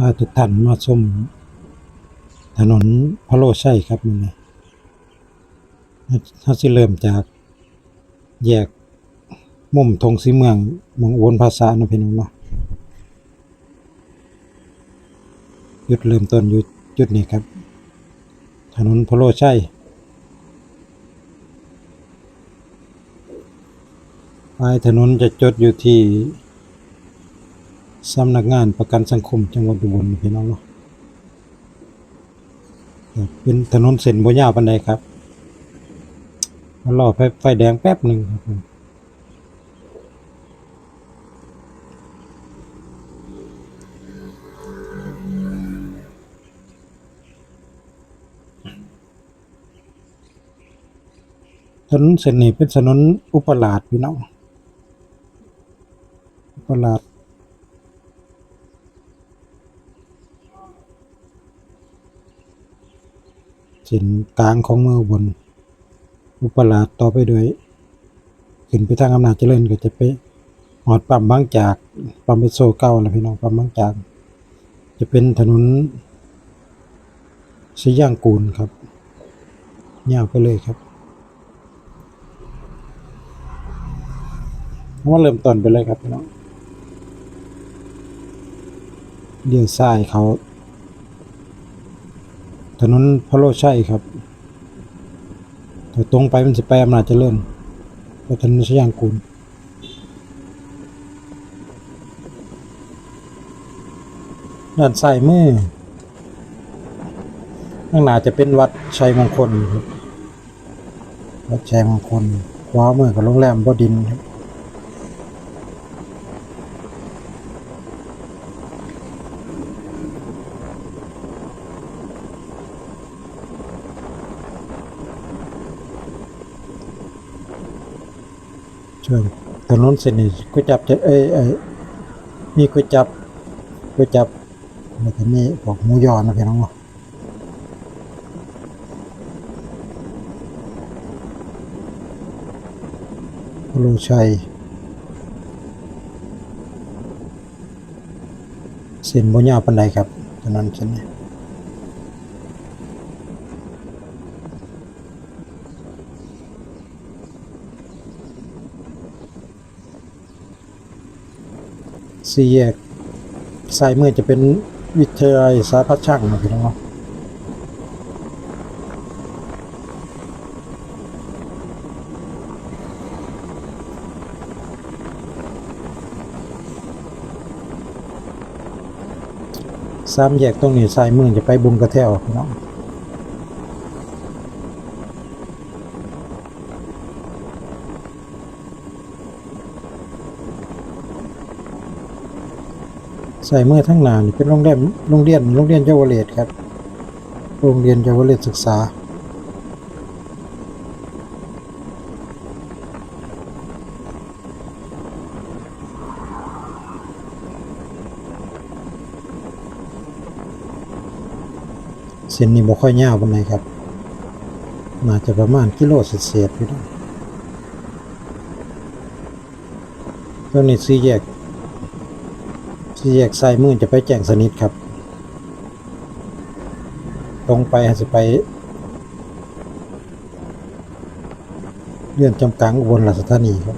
พาทุกท่านมาชมถนนพระโลชัยครับมันนะถ้าสิเริ่มจากแยกมุมทงสีเมืองเมืองอุบลภาษานะพี่น้องเนาะจุดเริ่มต้นอยู่จุดนี้ครับ ถนนพระโลชัยปลายถนนจะจดอยู่ที่ สำนักงานประกันสังคมจังหวัดอุบลพี่น้องเนาะเป็นถนนเส้นบ่ยาวปานใดครับมารอไฟไฟแดงแป๊บหนึ่งครับผมถนนเส้นนี้เป็นถนนอุปราชพี่น้องอุปราช เส้นกลางของเมืองบน อุปราชต่อไปด้วยขึ้นไปทางอำนาจเจริญก็จะไปหอดปั๊มบางจากปั๊มเปโซเก่าแล้วพี่น้องปั๊มบางจาก จะเป็นถนนสยางกูลครับยาวไปเลยครับว่าเริ่มต้นไปเลยครับพี่น้องเลี้ยวซ้ายเขา ถนนพระโลชัยครับถ้าตรงไปมันจะไปอำนาจเจริญไปถนนสยามกุลด้านซ้ายมือข้างหน้าจะเป็นวัดชัยมงคลครับวัดชัยมงคลขวามือกับโรงแรมบ่ดินครับ ช่วงถนนเส้นนี้ก๋วยจับจะเอ้ยเอ้ยมีก๋วยจับก๋วยจับแล้วก็มีพวกหมูยอนะพี่น้องเนาะพลูชัยเส้นบ่ยาวปานใดครับถนนเส้นนี้ สี่แยกซ้ายมือจะเป็นวิทยาลัยสาพัฒช่างนะพี่น้องสามแยกตรงนี้ซ้ายมือจะไปบุงกระแทวพี่น้อง ใส่เมื่อทั้งนานเป็นโรงแรมโรงเรียนโรงเรียนเยาวเรศครับ โรงเรียนเยาวเรศศึกษา เส้นนี้บ่ค่อยยาวปานใดครับ น่าจะประมาณกิโลเศษๆพี่น้องตรงนี้สี่แยก สี่แยกซ้ายมือจะไปแจ้งสนิทครับ ตรงไปอาจจะไป เลื่อนจำกลางอุบลราชธานีครับ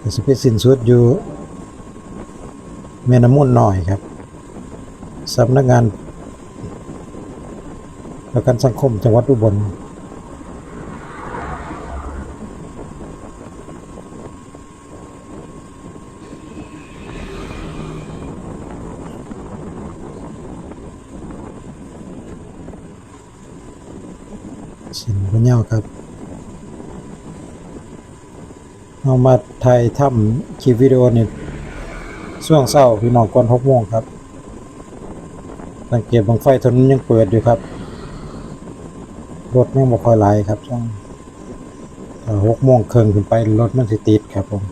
ก็สิไปสิ้นสุดอยู่แม่น้ำมูลน้อยครับสำนักงานประกันสังคมจังหวัดอุบล สินพะเยาครับเอามาถ่ายทำคลิปวิดีโอนี่ช่วงเช้าพี่น้องก่อนหกโมงครับ สังเกตบังไฟถนนยังเปิดอยู่ครับ รถยังบ่ค่อยไหลครับช่วงหกโมงเครึ่งขึ้นไปรถมันสิติดครับผม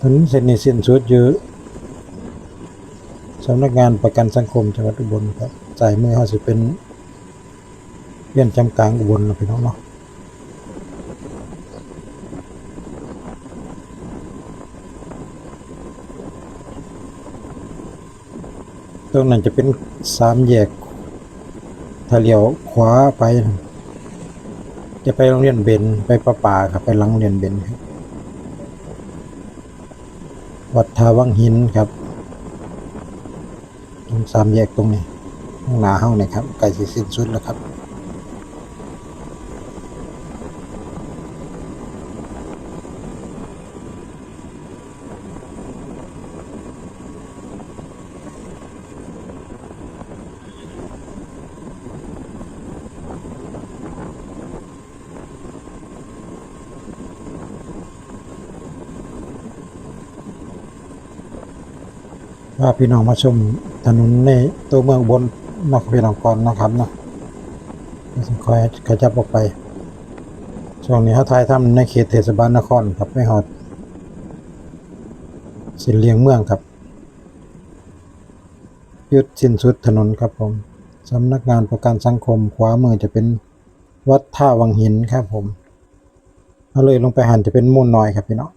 ถนนเส้นนี้สิ้นสุดอยู่ สำนักงานประกันสังคมจังหวัดอุบลครับจ่ายมือเขาสิเป็นเรียนจำกลางอุบลนะพี่น้องเนาะตรงนั้นจะเป็นสามแยก ถ้าเลี้ยวขวาไป จะไปโรงเรียนเบนไปประป่าครับไปหลังโรงเรียนเบนครับวัดทาวังหินครับ ตรงสามแยกตรงนี้ข้างหน้าเฮาเนี่ยครับใกล้สิสิ้นสุดแล้วครับ ว่าพี่น้องมาชมถนนในตัวเมืองบนนอกพี่น้องก่อนนะครับนะเดี๋ยวสิคอยขยับออกไป ช่วงนี้เขาถ่ายทำในเขตเทศบาลนครครับไม่หอดสินเลียงเมืองครับ ยุดสิ้นสุดถนนครับผมสำนักงานประกันสังคมขวามือจะเป็นวัดท่าวังหินครับผมเอาเลยลงไปหันจะเป็นมูลน้อยครับพี่น้อง